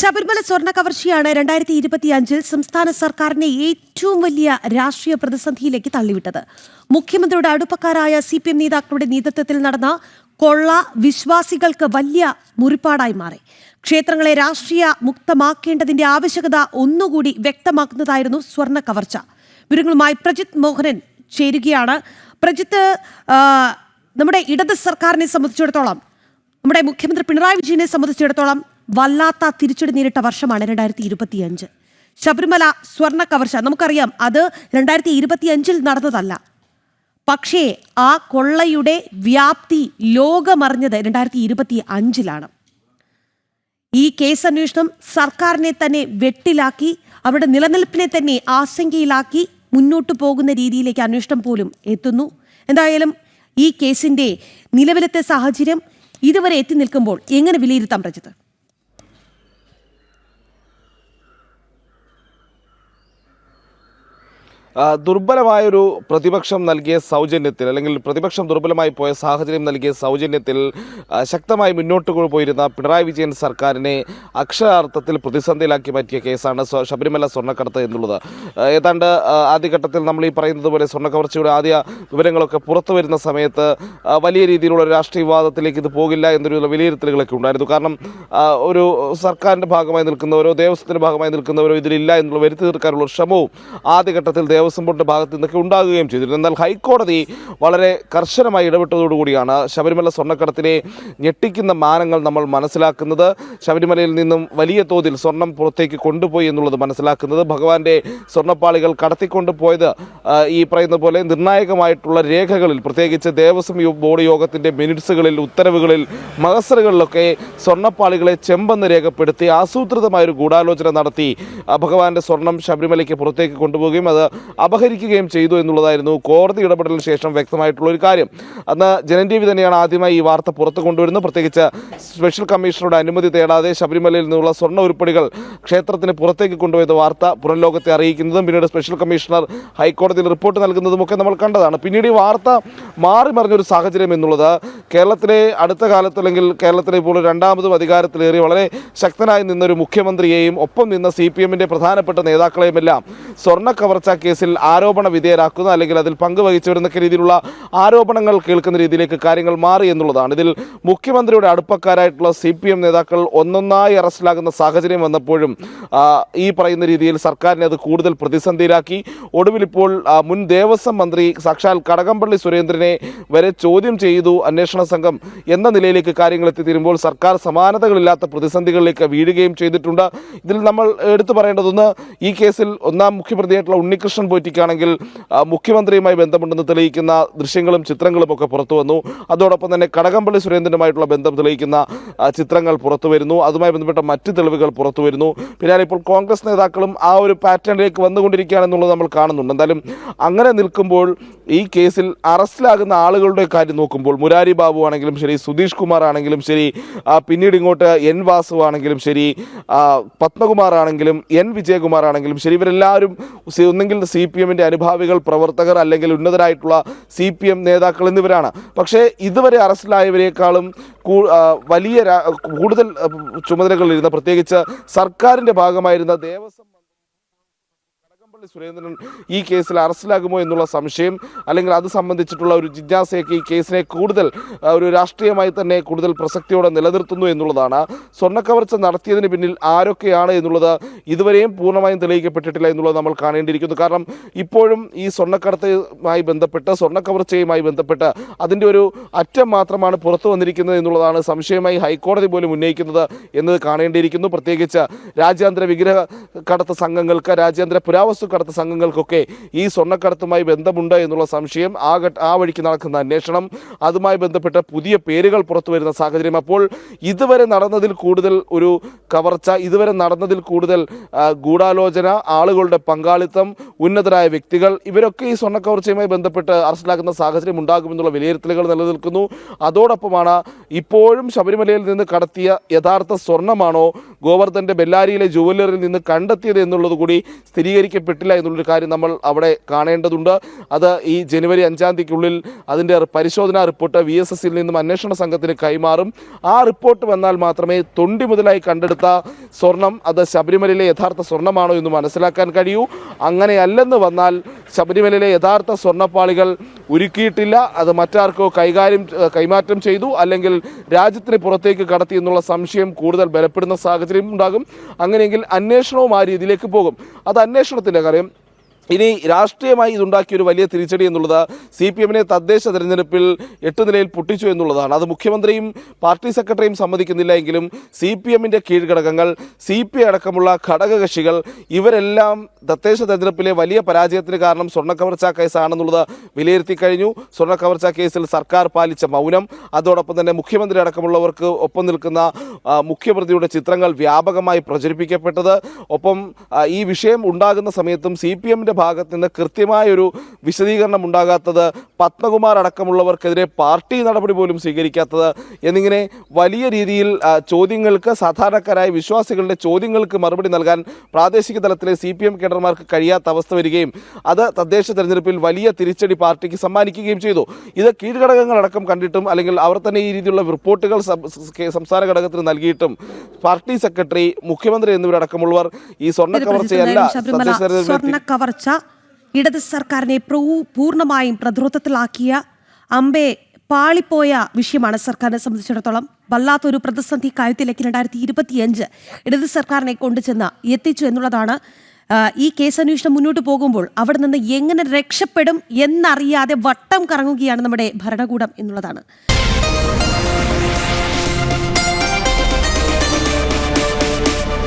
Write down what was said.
ശബരിമല സ്വർണ കവർച്ചയാണ് രണ്ടായിരത്തി ഇരുപത്തി അഞ്ചിൽ സംസ്ഥാന സർക്കാരിനെ ഏറ്റവും വലിയ രാഷ്ട്രീയ പ്രതിസന്ധിയിലേക്ക് തള്ളിവിട്ടത്. മുഖ്യമന്ത്രിയുടെ അടുപ്പക്കാരായ സി പി എം നേതാക്കളുടെ നേതൃത്വത്തിൽ നടന്ന കൊള്ള വിശ്വാസികൾക്ക് വലിയ മുറിപ്പാടായി മാറി. ക്ഷേത്രങ്ങളെ രാഷ്ട്രീയ മുക്തമാക്കേണ്ടതിന്റെ ആവശ്യകത ഒന്നുകൂടി വ്യക്തമാക്കുന്നതായിരുന്നു സ്വർണ കവർച്ച. വിവരങ്ങളുമായി പ്രജിത് മോഹനൻ ചേരുകയാണ്. പ്രജിത്ത് നമ്മുടെ ഇടത് സർക്കാരിനെ സംബന്ധിച്ചിടത്തോളം നമ്മുടെ മുഖ്യമന്ത്രി പിണറായി വിജയനെ സംബന്ധിച്ചിടത്തോളം വല്ലാത്ത തിരിച്ചടി നേരിട്ട വർഷമാണ് രണ്ടായിരത്തി ഇരുപത്തിയഞ്ച് ശബരിമല സ്വർണ കവർച്ച. നമുക്കറിയാം അത് രണ്ടായിരത്തി ഇരുപത്തിയഞ്ചിൽ നടന്നതല്ല. പക്ഷേ ആ കൊള്ളയുടെ വ്യാപ്തി ലോകമറിഞ്ഞത് രണ്ടായിരത്തി ഇരുപത്തി അഞ്ചിലാണ് ഈ കേസ് അന്വേഷണം സർക്കാരിനെ തന്നെ വെട്ടിലാക്കി അവരുടെ നിലനിൽപ്പിനെ തന്നെ ആശങ്കയിലാക്കി മുന്നോട്ട് പോകുന്ന രീതിയിലേക്ക് അന്വേഷണം പോലും എത്തുന്നു. എന്തായാലും ഈ കേസിന്റെ നിലവിലത്തെ സാഹചര്യം ഇതുവരെ എത്തി നിൽക്കുമ്പോൾ എങ്ങനെ വിലയിരുത്താം പ്രജിത്ത്? ദുർബലമായൊരു പ്രതിപക്ഷം നൽകിയ സൗജന്യത്തിൽ അല്ലെങ്കിൽ പ്രതിപക്ഷം ദുർബലമായി പോയ സാഹചര്യം നൽകിയ സൗജന്യത്തിൽ ശക്തമായി മുന്നോട്ട് പോയിരുന്ന പിണറായി വിജയൻ സർക്കാരിനെ അക്ഷരാർത്ഥത്തിൽ പ്രതിസന്ധിയിലാക്കി മാറ്റിയ കേസാണ് ശബരിമല സ്വർണക്കടത്ത് എന്നുള്ളത്. ഏതാണ്ട് ആദ്യഘട്ടത്തിൽ നമ്മൾ ഈ പറയുന്നത് പോലെ സ്വർണക്കവർച്ചയുടെ ആദ്യ വിവരങ്ങളൊക്കെ പുറത്തു വരുന്ന സമയത്ത് വലിയ രീതിയിലുള്ള രാഷ്ട്രീയ വിവാദത്തിലേക്ക് ഇത് പോകില്ല എന്നൊരു വിലയിരുത്തലുകളൊക്കെ ഉണ്ടായിരുന്നു. കാരണം ഒരു സർക്കാരിന്റെ ഭാഗമായി നിൽക്കുന്നവരോ ദേവസ്വത്തിന്റെ ഭാഗമായി നിൽക്കുന്നവരോ ഇതിലില്ല എന്നുള്ള വരുത്തി തീർക്കാനുള്ള ശ്രമവും ആദ്യഘട്ടത്തിൽ ദേവസ്വം ബോർഡിന്റെ ഭാഗത്ത് നിന്നൊക്കെ ഉണ്ടാകുകയും ചെയ്തിരുന്നു. എന്നാൽ ഹൈക്കോടതി വളരെ കർശനമായി ഇടപെട്ടതോടുകൂടിയാണ് ശബരിമല സ്വർണക്കടത്തിലെ ഞെട്ടിക്കുന്ന മാനങ്ങൾ നമ്മൾ മനസ്സിലാക്കുന്നത്. ശബരിമലയിൽ നിന്നും വലിയ തോതിൽ സ്വർണം പുറത്തേക്ക് കൊണ്ടുപോയി എന്നുള്ളത് മനസ്സിലാക്കുന്നത്. ഭഗവാന്റെ സ്വർണപ്പാളികൾ കടത്തിക്കൊണ്ട് പോയത് ഈ പറയുന്ന പോലെ നിർണായകമായിട്ടുള്ള രേഖകളിൽ പ്രത്യേകിച്ച് ദേവസ്വം ബോർഡ് യോഗത്തിന്റെ മിനിറ്റ്സുകളിൽ ഉത്തരവുകളിൽ മഹസറുകളിലൊക്കെ സ്വർണപ്പാളികളെ ചെമ്പെന്ന് രേഖപ്പെടുത്തി ആസൂത്രിതമായ ഒരു ഗൂഢാലോചന നടത്തി ഭഗവാന്റെ സ്വർണം ശബരിമലയ്ക്ക് പുറത്തേക്ക് കൊണ്ടുപോവുകയും അത് അപഹരിക്കുകയും ചെയ്തു എന്നുള്ളതായിരുന്നു കോടതി ഇടപെടലിന് ശേഷം വ്യക്തമായിട്ടുള്ള ഒരു കാര്യം. അന്ന് ജനൻ തന്നെയാണ് ആദ്യമായി ഈ വാർത്ത പുറത്തു കൊണ്ടുവരുന്നത്. പ്രത്യേകിച്ച് സ്പെഷ്യൽ കമ്മീഷണറുടെ അനുമതി തേടാതെ ശബരിമലയിൽ നിന്നുള്ള സ്വർണ ഉരുപ്പടികൾ ക്ഷേത്രത്തിന് പുറത്തേക്ക് കൊണ്ടുപോയത് വാർത്ത പുറംലോകത്തെ അറിയിക്കുന്നതും പിന്നീട് സ്പെഷ്യൽ കമ്മീഷണർ ഹൈക്കോടതിയിൽ റിപ്പോർട്ട് നൽകുന്നതും ഒക്കെ നമ്മൾ കണ്ടതാണ്. പിന്നീട് ഈ വാർത്ത മാറി മറിഞ്ഞൊരു സാഹചര്യം എന്നുള്ളത് കേരളത്തിലെ അടുത്ത കാലത്ത് അല്ലെങ്കിൽ കേരളത്തിലെ ഇപ്പോൾ രണ്ടാമതും അധികാരത്തിലേറി വളരെ ശക്തനായി നിന്നൊരു മുഖ്യമന്ത്രിയെയും ഒപ്പം നിന്ന സി പി എമ്മിന്റെ പ്രധാനപ്പെട്ട നേതാക്കളെയുമെല്ലാം സ്വർണ കവർച്ച കേസിൽ ആരോപണ വിധേയരാക്കുന്ന അല്ലെങ്കിൽ അതിൽ പങ്കുവഹിച്ചവരെന്നൊക്കെ രീതിയിലുള്ള ആരോപണങ്ങൾ കേൾക്കുന്ന രീതിയിലേക്ക് കാര്യങ്ങൾ മാറി എന്നുള്ളതാണ്. ഇതിൽ മുഖ്യമന്ത്രിയുടെ അടുപ്പക്കാരായിട്ടുള്ള സി പി എം നേതാക്കൾ ഒന്നൊന്നായി അറസ്റ്റിലാകുന്ന സാഹചര്യം വന്നപ്പോഴും ഈ പറയുന്ന രീതിയിൽ സർക്കാരിനെ അത് കൂടുതൽ പ്രതിസന്ധിയിലാക്കി. ഒടുവിൽ ഇപ്പോൾ മുൻ ദേവസ്വം മന്ത്രി സാക്ഷാൽ കടകംപള്ളി സുരേന്ദ്രനെ വരെ ചോദ്യം ചെയ്തു അന്വേഷണ സംഘം എന്ന നിലയിലേക്ക് കാര്യങ്ങൾ എത്തിത്തീരുമ്പോൾ സർക്കാർ സമാനതകളില്ലാത്ത പ്രതിസന്ധികളിലേക്ക് വീഴുകയും ചെയ്തിട്ടുണ്ട്. ഇതിൽ നമ്മൾ എടുത്തു പറയേണ്ടതൊന്ന് ഈ കേസിൽ ഒന്നാം മുഖ്യപ്രതിയായിട്ടുള്ള ഉണ്ണികൃഷ്ണൻ പോറ്റിക്കാണെങ്കിൽ മുഖ്യമന്ത്രിയുമായി ബന്ധമുണ്ടെന്ന് തെളിയിക്കുന്ന ദൃശ്യങ്ങളും ചിത്രങ്ങളും ഒക്കെ പുറത്തു വന്നു. അതോടൊപ്പം തന്നെ കടകംപള്ളി സുരേന്ദ്രനുമായിട്ടുള്ള ബന്ധം തെളിയിക്കുന്ന ചിത്രങ്ങൾ പുറത്തു വരുന്നു. അതുമായി ബന്ധപ്പെട്ട മറ്റ് തെളിവുകൾ പുറത്തു വരുന്നു. പിന്നെ ഇപ്പോൾ കോൺഗ്രസ് നേതാക്കളും ആ ഒരു പാറ്റേണിലേക്ക് വന്നുകൊണ്ടിരിക്കുകയാണെന്നുള്ളത് നമ്മൾ കാണുന്നുണ്ട്. എന്തായാലും അങ്ങനെ നിൽക്കുമ്പോൾ ഈ കേസിൽ അറസ്റ്റിലാകുന്ന ആളുകളുടെ കാര്യം നോക്കുമ്പോൾ മുരാരി ബാബു ആണെങ്കിലും ശരി സുധീഷ് കുമാർ ആണെങ്കിലും ശരി പിന്നീട് ഇങ്ങോട്ട് എൻ വാസു ആണെങ്കിലും ശരി പത്മകുമാർ ആണെങ്കിലും എൻ വിജയകുമാർ ആണെങ്കിലും ശരി ഇവരെല്ലാവരും ഒന്നെങ്കിൽ സി പി എമ്മിന്റെ അനുഭാവികൾ പ്രവർത്തകർ അല്ലെങ്കിൽ ഉന്നതരായിട്ടുള്ള സി പി എം നേതാക്കൾ എന്നിവരാണ്. പക്ഷേ ഇതുവരെ അറസ്റ്റിലായവരെക്കാളും വലിയ കൂടുതൽ ചുമതലകളിലിരുന്ന പ്രത്യേകിച്ച് സർക്കാരിന്റെ ഭാഗമായിരുന്ന ദേവസ്വം കടകംപള്ളി സുരേന്ദ്രൻ ഈ കേസിൽ അറസ്റ്റിലാകുമോ എന്നുള്ള സംശയം അല്ലെങ്കിൽ അത് സംബന്ധിച്ചിട്ടുള്ള ഒരു ജിജ്ഞാസയൊക്കെ ഈ കേസിനെ കൂടുതൽ ഒരു രാഷ്ട്രീയമായി തന്നെ കൂടുതൽ പ്രസക്തിയോടെ നിലനിർത്തുന്നു എന്നുള്ളതാണ്. സ്വർണക്കവർച്ച നടത്തിയതിന് പിന്നിൽ ആരൊക്കെയാണ് എന്നുള്ളത് ഇതുവരെയും പൂർണമായും തെളിയിക്കപ്പെട്ടിട്ടില്ല എന്നുള്ളത് നമ്മൾ കാണേണ്ടിയിരിക്കുന്നു. കാരണം ഇപ്പോഴും ഈ സ്വർണക്കടത്തുമായി ബന്ധപ്പെട്ട് സ്വർണക്കവർച്ചയുമായി ബന്ധപ്പെട്ട് അതിന്റെ ഒരു അറ്റം മാത്രമാണ് പുറത്തു വന്നിരിക്കുന്നത് എന്നുള്ളതാണ് സംശയമായി ഹൈക്കോടതി പോലും ഉന്നയിക്കുന്നത് എന്നത് കാണേണ്ടിയിരിക്കുന്നു. പ്രത്യേകിച്ച് രാജ്യാന്തര വിഗ്രഹ കടത്ത് സംഘങ്ങൾക്ക് രാജ്യാന്തര പുരാവസ്തു കടത്ത് സംഘങ്ങൾക്കൊക്കെ ഈ സ്വർണക്കടത്തുമായി ബന്ധമുണ്ട് എന്നുള്ള സംശയം ആ ആ വഴിക്ക് നടക്കുന്ന അന്വേഷണം. അതുമായി ബന്ധപ്പെട്ട പുതിയ പേരുകൾ പുറത്തു വരുന്ന സാഹചര്യം അപ്പോൾ ഇതുവരെ നടന്നതിൽ കൂടുതൽ ഒരു കവർച്ച ഇതുവരെ നടന്നതിൽ കൂടുതൽ ഗൂഢാലോചന ആളുകളുടെ പങ്കാളിത്തം ഉന്നതരായ വ്യക്തികൾ ഇവരൊക്കെ ഈ സ്വർണക്കവർച്ചയുമായി ബന്ധപ്പെട്ട് അറസ്റ്റിലാക്കുന്ന സാഹചര്യം ഉണ്ടാകുമെന്നുള്ള വിലയിരുത്തലുകൾ നിലനിൽക്കുന്നു. അതോടൊപ്പമാണ് ഇപ്പോഴും ശബരിമലയിൽ നിന്ന് കടത്തിയ യഥാർത്ഥ സ്വർണമാണോ ഗോവർദ്ധന്റെ ബെല്ലാരിയിലെ ജുവല്ലറിയിൽ നിന്ന് കണ്ടെത്തിയത് എന്നുള്ളത് കൂടി സ്ഥിരീകരിക്കപ്പെട്ടു കിട്ടില്ല എന്നുള്ളൊരു കാര്യം നമ്മൾ അവിടെ കാണേണ്ടതുണ്ട്. അത് ഈ ജനുവരി അഞ്ചാം തീയതിക്കുള്ളിൽ അതിന്റെ പരിശോധനാ റിപ്പോർട്ട് വി എസ് എസിൽ നിന്നും അന്വേഷണ സംഘത്തിന് കൈമാറും. ആ റിപ്പോർട്ട് വന്നാൽ മാത്രമേ തൊണ്ടി മുതലായി കണ്ടെടുത്ത സ്വർണം അത് ശബരിമലയിലെ യഥാർത്ഥ സ്വർണമാണോ എന്ന് മനസ്സിലാക്കാൻ കഴിയൂ. അങ്ങനെയല്ലെന്ന് വന്നാൽ ശബരിമലയിലെ യഥാർത്ഥ സ്വർണപ്പാളികൾ ഒരുക്കിയിട്ടില്ല അത് മറ്റാർക്കോ കൈകാര്യം കൈമാറ്റം ചെയ്തു. അല്ലെങ്കിൽ രാജ്യത്തിന് പുറത്തേക്ക് കടത്തി എന്നുള്ള സംശയം കൂടുതൽ ബലപ്പെടുന്ന സാഹചര്യം ഉണ്ടാകും. അങ്ങനെയെങ്കിൽ അന്വേഷണവും ആ രീതിയിലേക്ക് പോകും. അത് അന്വേഷണത്തിന്റെ കാര്യം. ഇനി രാഷ്ട്രീയമായി ഇതുണ്ടാക്കിയ ഒരു വലിയ തിരിച്ചടി എന്നുള്ളത് സി പി എമ്മിനെ തദ്ദേശ തെരഞ്ഞെടുപ്പിൽ എട്ട് നിലയിൽ പൊട്ടിച്ചു എന്നുള്ളതാണ്. അത് മുഖ്യമന്ത്രിയും പാർട്ടി സെക്രട്ടറിയും സമ്മതിക്കുന്നില്ല എങ്കിലും സി പി എമ്മിന്റെ കീഴ്ഘടകങ്ങൾ സി പി അടക്കമുള്ള ഘടകകക്ഷികൾ ഇവരെല്ലാം തദ്ദേശ തെരഞ്ഞെടുപ്പിലെ വലിയ പരാജയത്തിന് കാരണം സ്വർണക്കവർച്ച കേസാണെന്നുള്ളത് വിലയിരുത്തി കഴിഞ്ഞു. സ്വർണക്കവർച്ച കേസിൽ സർക്കാർ പാലിച്ച മൗനം അതോടൊപ്പം തന്നെ മുഖ്യമന്ത്രി അടക്കമുള്ളവർക്ക് ഒപ്പം നിൽക്കുന്ന മുഖ്യപ്രതിയുടെ ചിത്രങ്ങൾ വ്യാപകമായി പ്രചരിപ്പിക്കപ്പെട്ടത്. ഒപ്പം ഈ വിഷയം ഉണ്ടാകുന്ന സമയത്തും സി പി എമ്മിന്റെ ഭാഗത്ത് നിന്ന് കൃത്യമായൊരു വിശദീകരണം ഉണ്ടാകാത്തത് പത്മകുമാർ അടക്കമുള്ളവർക്കെതിരെ പാർട്ടി നടപടി പോലും സ്വീകരിക്കാത്തത് എന്നിങ്ങനെ വലിയ രീതിയിൽ ചോദ്യങ്ങൾക്ക് സാധാരണക്കാരായ വിശ്വാസികളുടെ ചോദ്യങ്ങൾക്ക് മറുപടി നൽകാൻ പ്രാദേശിക തലത്തിലെ സി പി എം കേഡർമാർക്ക് കഴിയാത്ത അവസ്ഥ വരികയും അത് തദ്ദേശ തെരഞ്ഞെടുപ്പിൽ വലിയ തിരിച്ചടി പാർട്ടിക്ക് സമ്മാനിക്കുകയും ചെയ്തു. ഇത് കീഴ്ഘടകങ്ങളടക്കം കണ്ടിട്ടും അല്ലെങ്കിൽ അവർ തന്നെ ഈ രീതിയിലുള്ള റിപ്പോർട്ടുകൾ സംസ്ഥാന ഘടകത്തിന് നൽകിയിട്ടും പാർട്ടി സെക്രട്ടറി മുഖ്യമന്ത്രി എന്നിവരടക്കമുള്ളവർ ഈ സ്വർണ കവർച്ചയല്ല തദ്ദേശ തെരഞ്ഞെടുപ്പിൽ സ്വർണ ഇടത് സർക്കാരിനെ പൂർണമായും പ്രതിരോധത്തിലാക്കിയ അമ്പെ പാളിപ്പോയ വിഷയമാണ് സർക്കാരിനെ സംബന്ധിച്ചിടത്തോളം. വല്ലാത്തൊരു പ്രതിസന്ധി കാര്യത്തിലേക്ക് രണ്ടായിരത്തി ഇരുപത്തിയഞ്ച് ഇടത് സർക്കാരിനെ കൊണ്ടുചെന്ന് എത്തിച്ചു എന്നുള്ളതാണ്. ഈ കേസ് അന്വേഷണം മുന്നോട്ട് പോകുമ്പോൾ അവിടെ നിന്ന് എങ്ങനെ രക്ഷപ്പെടും എന്നറിയാതെ വട്ടം കറങ്ങുകയാണ് നമ്മുടെ ഭരണകൂടം എന്നുള്ളതാണ്.